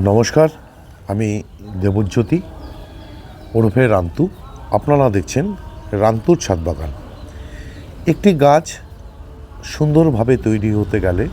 নমস্কার, আমি দেবজ্যোতি, ওরফে রান্তু। আপনারা দেখছেন রান্তুর ছাদ বাগান। একটি গাছ সুন্দরভাবে তৈরি হতে গেলে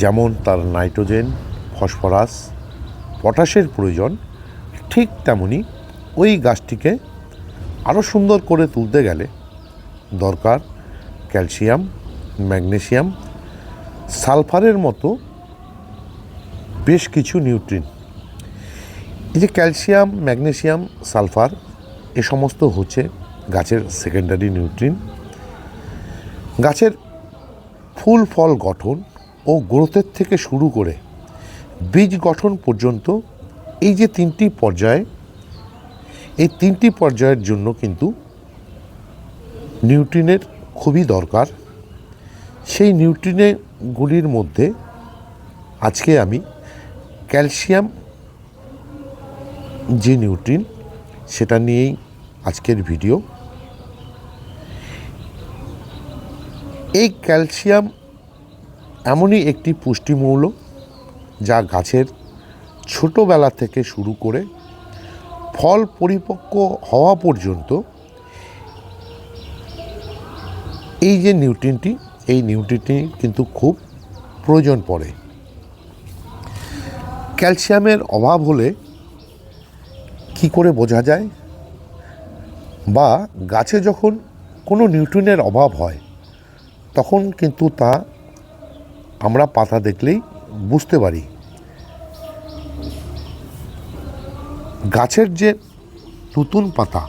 যেমন তার নাইট্রোজেন, ফসফরাস, পটাশের প্রয়োজন, ঠিক তেমনি ওই গাছটিকে আরও সুন্দর করে তুলতে গেলে দরকার ক্যালসিয়াম, ম্যাগনেসিয়াম, সালফারের মতো বেশ কিছু নিউট্রিন। এই যে ক্যালসিয়াম, ম্যাগনেসিয়াম, সালফার, এ সমস্ত হচ্ছে গাছের সেকেন্ডারি নিউট্রিন। গাছের ফুল ফল গঠন ও গ্রোথের থেকে শুরু করে বীজ গঠন পর্যন্ত এই যে তিনটি পর্যায়ে, এই তিনটি পর্যায়ের জন্য কিন্তু নিউট্রিনের খুবই দরকার। সেই নিউট্রিনেগুলির মধ্যে আজকে আমি ক্যালসিয়াম যে নিউট্রিন, সেটা নিয়েই আজকের ভিডিও। এই ক্যালসিয়াম এমনই একটি পুষ্টিমৌল যা গাছের ছোটোবেলা থেকে শুরু করে ফল পরিপক্ক হওয়া পর্যন্ত এই যে নিউট্রিনটি, এই নিউট্রিনটি কিন্তু খুব প্রয়োজন পড়ে। ক্যালসিয়ামের অভাব হলে কি করে বোঝা যায়? বা গাছে যখন কোনো নিউট্রিনের অভাব হয়, তখন কিন্তু তা আমরা পাতা দেখলেই বুঝতে পারি। গাছের যে নতুন পাতা,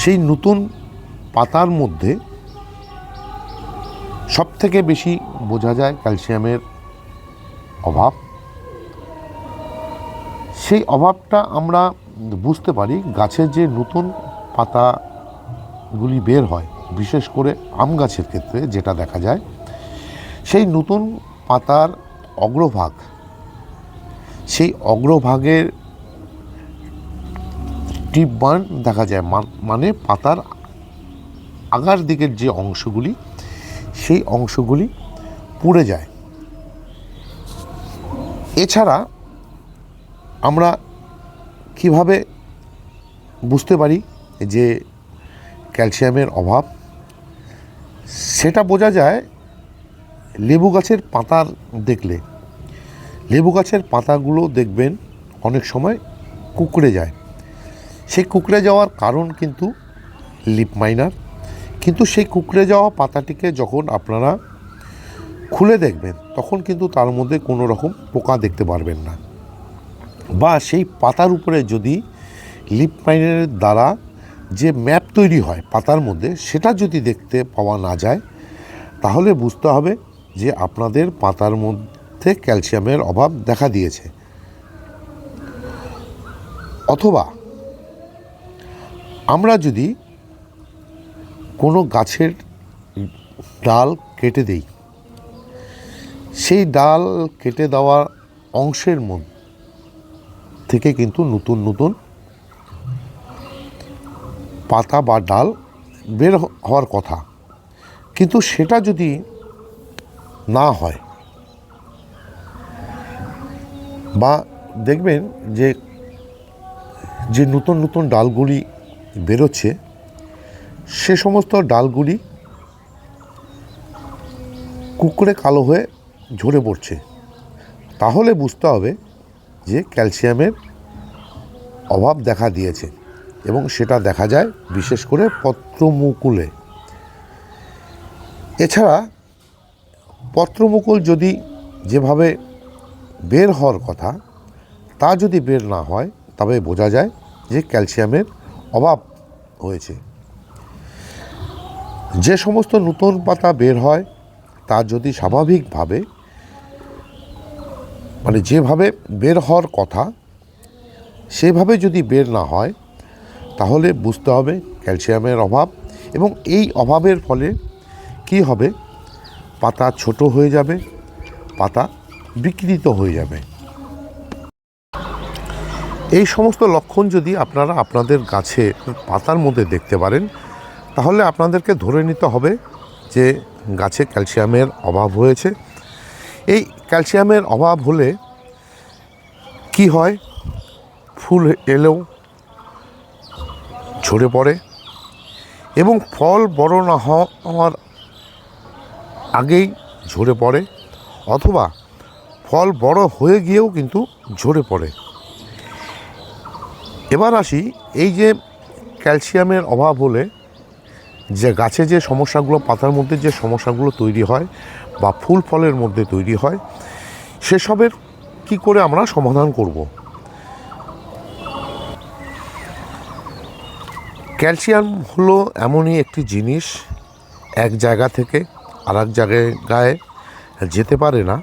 সেই নতুন পাতার মধ্যে সব থেকে বেশি বোঝা যায় ক্যালসিয়ামের অভাব। সেই অভাবটা আমরা বুঝতে পারি গাছের যে নতুন পাতাগুলি বের হয়, বিশেষ করে আম গাছের ক্ষেত্রে যেটা দেখা যায়, সেই নতুন পাতার অগ্রভাগ, সেই অগ্রভাগের টিপ বার্ন দেখা যায় মানে পাতার আগার দিকের যে অংশগুলি, সেই অংশগুলি পুড়ে যায়। এছাড়া আমরা কীভাবে বুঝতে পারি যে ক্যালসিয়ামের অভাব? সেটা বোঝা যায় লেবু গাছের পাতার দেখলে। লেবু গাছের পাতাগুলো দেখবেন অনেক সময় কুকড়ে যায়। সেই কুকড়ে যাওয়ার কারণ কিন্তু লিপ মাইনার। কিন্তু সেই কুকড়ে যাওয়া পাতাটিকে যখন আপনারা খুলে দেখবেন, তখন কিন্তু তার মধ্যে কোনো রকম পোকা দেখতে পারবেন না। বা সেই পাতার উপরে যদি লিপ মাইনারের দ্বারা যে ম্যাপ তৈরি হয় পাতার মধ্যে, সেটা যদি দেখতে পাওয়া না যায়, তাহলে বুঝতে হবে যে আপনাদের পাতার মধ্যে ক্যালসিয়ামের অভাব দেখা দিয়েছে। অথবা আমরা যদি কোনো গাছের ডাল কেটে দেই সেই ডাল কেটে দেওয়া অংশের মধ্যে থেকে কিন্তু নতুন নতুন পাতা বা ডাল বের হওয়ার কথা। কিন্তু সেটা যদি না হয়, বা দেখবেন যে যে নতুন নতুন ডালগুলি বেরোচ্ছে, সে সমস্ত ডালগুলি কুকুরে কালো হয়ে ঝরে পড়ছে। তাহলে বুঝতে হবে যে ক্যালসিয়ামের অভাব দেখা দিয়েছে এবং সেটা দেখা যায় বিশেষ করে পত্রমুকুলে। এছাড়া পত্রমুকুল যদি যেভাবে বের হওয়ার কথা, তা যদি বের না হয়, তবে বোঝা যায় যে ক্যালসিয়ামের অভাব হয়েছে। যে সমস্ত নতুন পাতা বের হয়, তা যদি স্বাভাবিকভাবে মানে যেভাবে বের হওয়ার কথা, সেভাবে যদি বের না হয়, তাহলে বুঝতে হবে ক্যালসিয়ামের অভাব এবং এই অভাবের ফলে কি হবে? পাতা ছোট হয়ে যাবে, পাতা বিকৃত হয়ে যাবে। এই সমস্ত লক্ষণ যদি আপনারা আপনাদের গাছে পাতার মধ্যে দেখতে পারেন, তাহলে আপনাদেরকে ধরে নিতে হবে যে গাছে ক্যালসিয়ামের অভাব হয়েছে। এই ক্যালসিয়ামের অভাব হলে কি হয়? ফুল এলেও ঝরে পড়ে এবং ফল বড় না হওয়ার আগেই ঝরে পড়ে অথবা ফল বড় হয়ে গিয়েও কিন্তু ঝরে পড়ে। এবার আসি এই যে ক্যালসিয়ামের অভাব হলে যে গাছে যে সমস্যাগুলো, পাতার মধ্যে যে সমস্যাগুলো তৈরি হয় বা ফুল ফলের মধ্যে তৈরি হয়, সেসবের কি করে আমরা সমাধান করব? ক্যালসিয়াম হলো এমনই একটি জিনিস, এক জায়গা থেকে আর এক জায়গায় যেতে পারে না।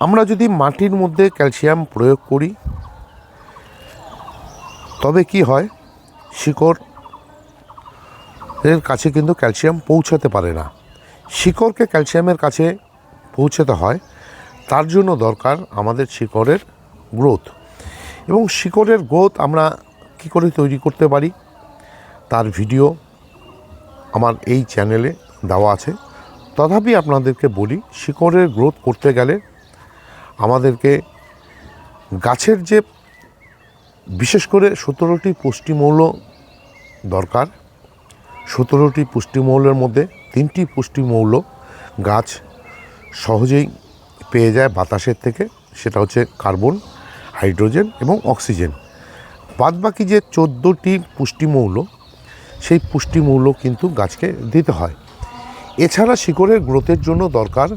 আমরা যদি মাটির মধ্যে ক্যালসিয়াম প্রয়োগ করি, তবে কি হয়? শিকড় এর কাছে কিন্তু ক্যালসিয়াম পৌঁছাতে পারে না। শিকড়কে ক্যালসিয়ামের কাছে পৌঁছাতে হয়, তার জন্য দরকার আমাদের শিকড়ের গ্রোথ। এবং শিকড়ের গ্রোথ আমরা কি করে তৈরি করতে পারি, তার ভিডিও আমার এই চ্যানেলে দেওয়া আছে। তথাপি আপনাদেরকে বলি, শিকড়ের গ্রোথ করতে গেলে আমাদেরকে গাছের যে বিশেষ করে সতেরোটি পুষ্টিমৌল দরকার সতেরোটি পুষ্টিমৌলের মধ্যে তিনটি পুষ্টিমৌল গাছ সহজেই পেয়ে যায় বাতাসের থেকে, সেটা হচ্ছে কার্বন, হাইড্রোজেন এবং অক্সিজেন। বাদবাকি যে চোদ্দোটি পুষ্টিমৌল, সেই পুষ্টিমৌল কিন্তু গাছকে দিতে হয়। এছাড়া শিকড়ের গ্রোথের জন্য দরকার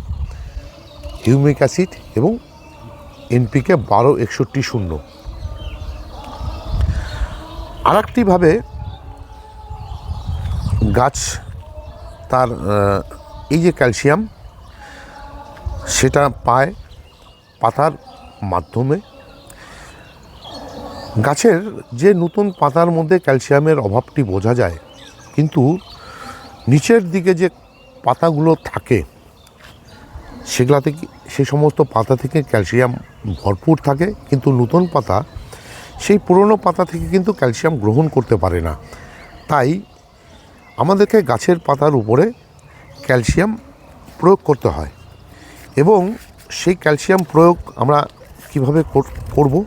হিউমিক অ্যাসিড এবং এনপিকে বারো একষট্টি শূন্য। আর একটিভাবে গাছ, তার এই যে ক্যালসিয়াম, সেটা পায় পাতার মাধ্যমে। গাছের যে নতুন পাতার মধ্যে ক্যালসিয়ামের অভাবটি বোঝা যায়, কিন্তু নিচের দিকে যে পাতাগুলো থাকে সেগুলাতে কি সেই সমস্ত পাতা থেকে ক্যালসিয়াম ভরপুর থাকে, কিন্তু নতুন পাতা, সেই পুরনো পাতা থেকে কিন্তু ক্যালসিয়াম গ্রহণ করতে পারে না। তাই আমাদেরকে গাছের পাতার উপরে ক্যালসিয়াম প্রয়োগ করতে হয় এবং সেই ক্যালসিয়াম প্রয়োগ আমরা কীভাবে কর- করব?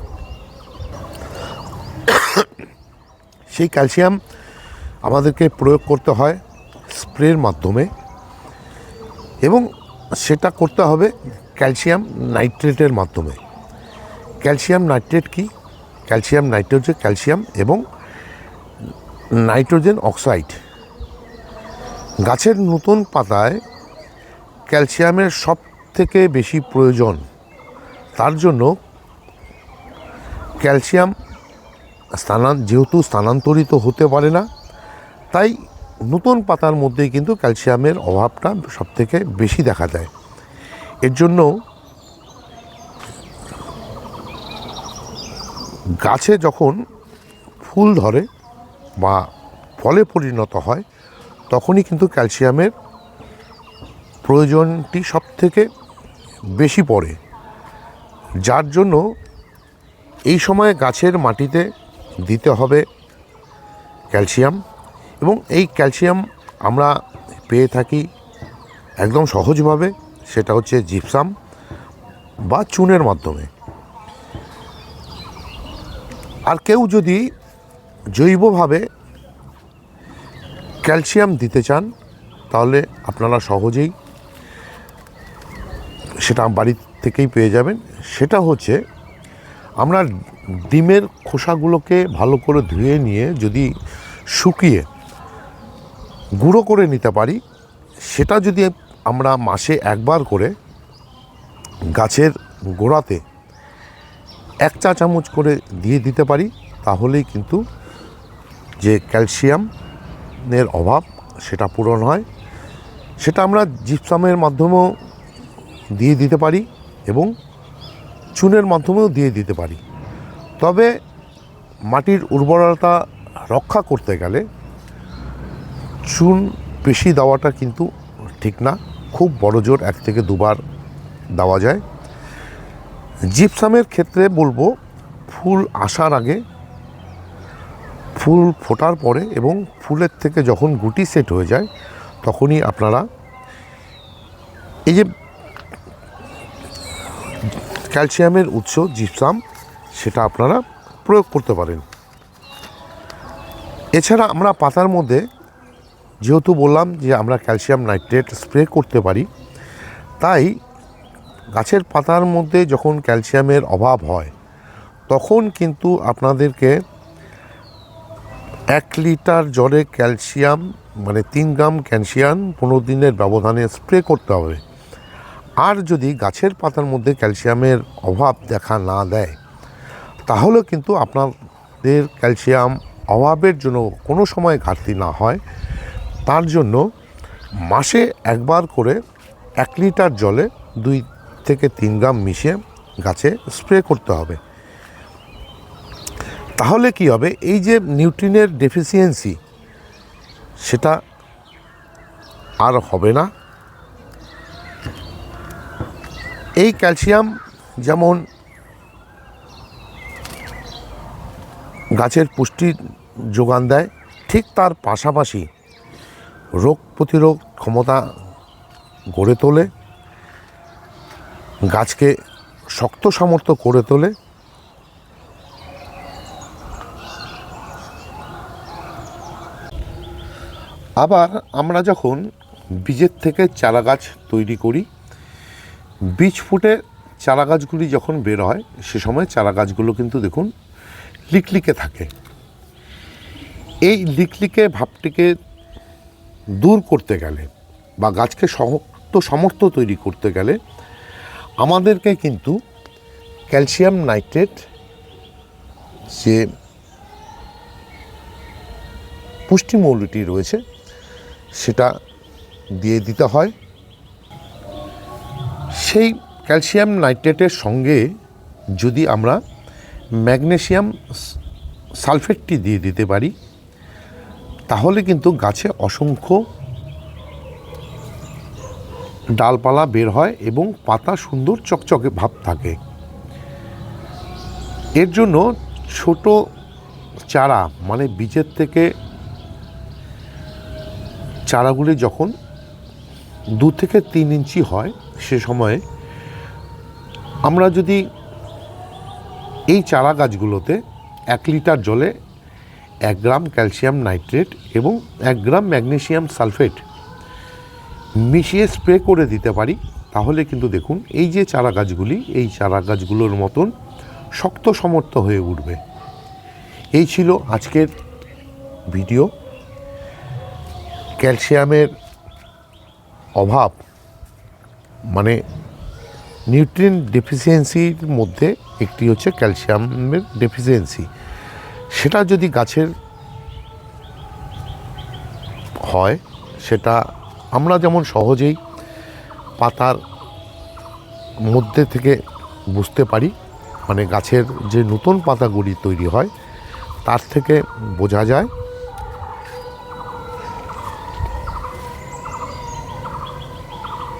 সেই ক্যালসিয়াম আমাদেরকে প্রয়োগ করতে হয় স্প্রের মাধ্যমে এবং সেটা করতে হবে ক্যালসিয়াম নাইট্রেটের মাধ্যমে। ক্যালসিয়াম নাইট্রেট কি? ক্যালসিয়াম নাইট্রোজেন, ক্যালসিয়াম এবং নাইট্রোজেন অক্সাইড। গাছের নতুন পাতায় ক্যালসিয়ামের সব থেকে বেশি প্রয়োজন। তার জন্য ক্যালসিয়াম স্থানান যেহেতু স্থানান্তরিত হতে পারে না, তাই নতুন পাতার মধ্যেই কিন্তু ক্যালসিয়ামের অভাবটা সব থেকে বেশি দেখা যায় এর জন্য গাছে যখন ফুল ধরে বা ফলে পরিণত হয় তখনই কিন্তু ক্যালসিয়ামের প্রয়োজনটি সব থেকে বেশি পড়ে। যার জন্য এই সময়ে গাছের মাটিতে দিতে হবে ক্যালসিয়াম এবং এই ক্যালসিয়াম আমরা পেয়ে থাকি একদম সহজভাবে, সেটা হচ্ছে জিপসাম বা চুনের মাধ্যমে। আর কেউ যদি জৈবভাবে ক্যালসিয়াম দিতে চান, তাহলে আপনারা সহজেই সেটা বাড়ি থেকেই পেয়ে যাবেন। সেটা হচ্ছে, আমরা ডিমের খোসাগুলোকে ভালো করে ধুয়ে নিয়ে যদি শুকিয়ে গুঁড়ো করে নিতে পারি, সেটা যদি আমরা মাসে একবার করে গাছের গোড়াতে এক চা চামচ করে দিয়ে দিতে পারি, তাহলেই কিন্তু যে ক্যালসিয়ামের অভাব, সেটা পূরণ হয়। সেটা আমরা জিপসামের মাধ্যমেও দিয়ে দিতে পারি এবং চুনের মাধ্যমেও দিয়ে দিতে পারি। তবে মাটির উর্বরতা রক্ষা করতে গেলে চুন বেশি দেওয়াটা কিন্তু ঠিক না। খুব বড় জোর এক থেকে দুবার দেওয়া যায়। জিপসামের ক্ষেত্রে বলব, ফুল আসার আগে ফুল ফোটার পরে এবং ফুলের থেকে যখন গুটি সেট হয়ে যায়, তখনই আপনারা এই যে ক্যালসিয়ামের উৎস জিপসাম, সেটা আপনারা প্রয়োগ করতে পারেন। এছাড়া আমরা পাতার মধ্যে যেহেতু বললাম যে আমরা ক্যালসিয়াম নাইট্রেট স্প্রে করতে পারি, তাই গাছের পাতার মধ্যে যখন ক্যালসিয়ামের অভাব হয়, তখন কিন্তু আপনাদেরকে এক লিটার জলে ক্যালসিয়াম মানে তিন গ্রাম ক্যালসিয়াম পনেরো দিনের ব্যবধানে স্প্রে করতে হবে। আর যদি গাছের পাতার মধ্যে ক্যালসিয়ামের অভাব দেখা না দেয়, তাহলে কিন্তু আপনাদের ক্যালসিয়াম অভাবের জন্য কোনো সময় ঘাটতি না হয়। তার জন্য মাসে একবার করে এক লিটার জলে দুই থেকে তিন গ্রাম মিশিয়ে গাছে স্প্রে করতে হবে। তাহলে কি হবে? এই যে নিউট্রিনের ডেফিসিয়েন্সি সেটা আর হবে না। এই ক্যালসিয়াম যেমন গাছের পুষ্টি যোগান দেয়, ঠিক তার পাশাপাশি রোগ প্রতিরোধ ক্ষমতা গড়ে তোলে, গাছকে শক্ত সামর্থ্য করে তোলে আবার আমরা যখন বীজের থেকে চারা গাছ তৈরি করি, বীজ ফুটে চারা গাছগুলি যখন বের হয়, সে সময় চারা গাছগুলো কিন্তু দেখুন লিকলিকে থাকে। এই লিকলিকে ভাবটিকে দূর করতে গেলে বা গাছকে শক্ত সামর্থ্য তৈরি করতে গেলে আমাদেরকে কিন্তু ক্যালসিয়াম নাইট্রেট, যে পুষ্টিমৌলটি রয়েছে সেটা দিয়ে দিতে হয়। সেই ক্যালসিয়াম নাইট্রেটের সঙ্গে যদি আমরা ম্যাগনেসিয়াম সালফেটটি দিয়ে দিতে পারি, তাহলে কিন্তু গাছে অসংখ্য ডালপালা বের হয় এবং পাতা সুন্দর চকচকে ভাব থাকে। এর জন্য ছোট চারা মানে বীজের থেকে চারাগুলি যখন দু থেকে তিন ইঞ্চি হয় সে সময়ে আমরা যদি এই চারা গাছগুলোতে এক লিটার জলে এক গ্রাম ক্যালসিয়াম নাইট্রেট এবং এক গ্রাম ম্যাগনেশিয়াম সালফেট মিশিয়ে স্প্রে করে দিতে পারি, তাহলে কিন্তু দেখুন এই যে চারা গাছগুলি, এই চারা গাছগুলোর মতন শক্ত সমর্থ হয়ে উঠবে। এই ছিল আজকের ভিডিও। ক্যালসিয়ামের অভাব মানে নিউট্রিয়েন্ট ডেফিসিয়েন্সির মধ্যে একটি হচ্ছে ক্যালসিয়ামের ডেফিসিয়েন্সি। সেটা যদি গাছের হয়, সেটা আমরা যেমন সহজেই পাতার মধ্যে থেকে বুঝতে পারি মানে গাছের যে নতুন পাতাগুলি তৈরি হয়, তার থেকে বোঝা যায়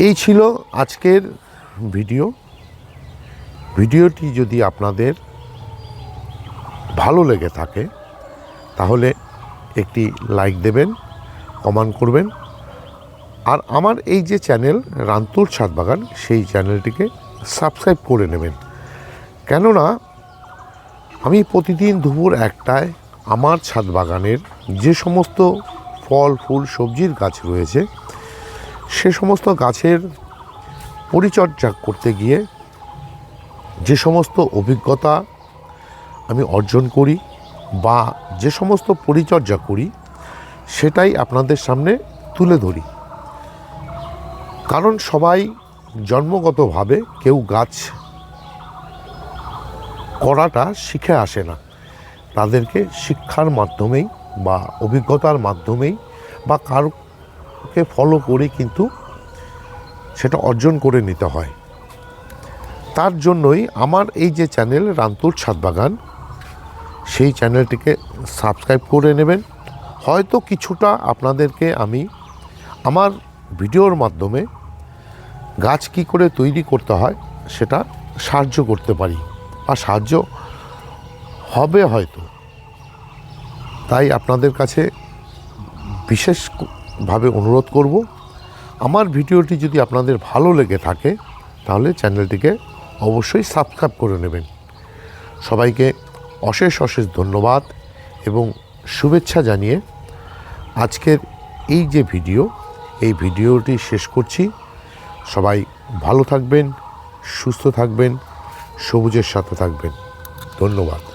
এই ছিল আজকের ভিডিও। ভিডিওটি যদি আপনাদের ভালো লেগে থাকে, তাহলে একটি লাইক দেবেন, কমেন্ট করবেন। আর আমার এই যে চ্যানেল রান্তুর ছাদ বাগান, সেই চ্যানেলটিকে সাবস্ক্রাইব করে নেবেন। কেননা, আমি প্রতিদিন দুপুর একটায় আমার ছাদ বাগানের যে সমস্ত ফল, ফুল, সবজির গাছ রয়েছে সে সমস্ত গাছের পরিচর্যা করতে গিয়ে যে সমস্ত অভিজ্ঞতা আমি অর্জন করি বা যে সমস্ত পরিচর্যা করি, সেটাই আপনাদের সামনে তুলে ধরি। কারণ সবাই জন্মগতভাবে কেউ গাছ করাটা শিখে আসে না। তাদেরকে শিক্ষার মাধ্যমেই বা অভিজ্ঞতার মাধ্যমেই বা কারোকে ফলো করে কিন্তু সেটা অর্জন করে নিতে হয়। তার জন্যই আমার এই যে চ্যানেল রান্তুর ছাদ বাগান, সেই চ্যানেলটিকে সাবস্ক্রাইব করে নেবেন। হয়তো কিছুটা আপনাদেরকে আমি আমার ভিডিওর মাধ্যমে গাছ কী করে তৈরি করতে হয় সেটা সাহায্য করতে পারি বা সাহায্য হবে হয়তো। তাই আপনাদের কাছে বিশেষভাবে অনুরোধ করব। আমার ভিডিওটি যদি আপনাদের ভালো লেগে থাকে, তাহলে চ্যানেলটিকে অবশ্যই সাবস্ক্রাইব করে নেবেন। সবাইকে অশেষ অশেষ ধন্যবাদ এবং শুভেচ্ছা জানিয়ে আজকের এই যে ভিডিও, এই ভিডিওটি শেষ করছি। সবাই ভালো থাকবেন, সুস্থ থাকবেন, সবুজের সাথে থাকবেন। ধন্যবাদ।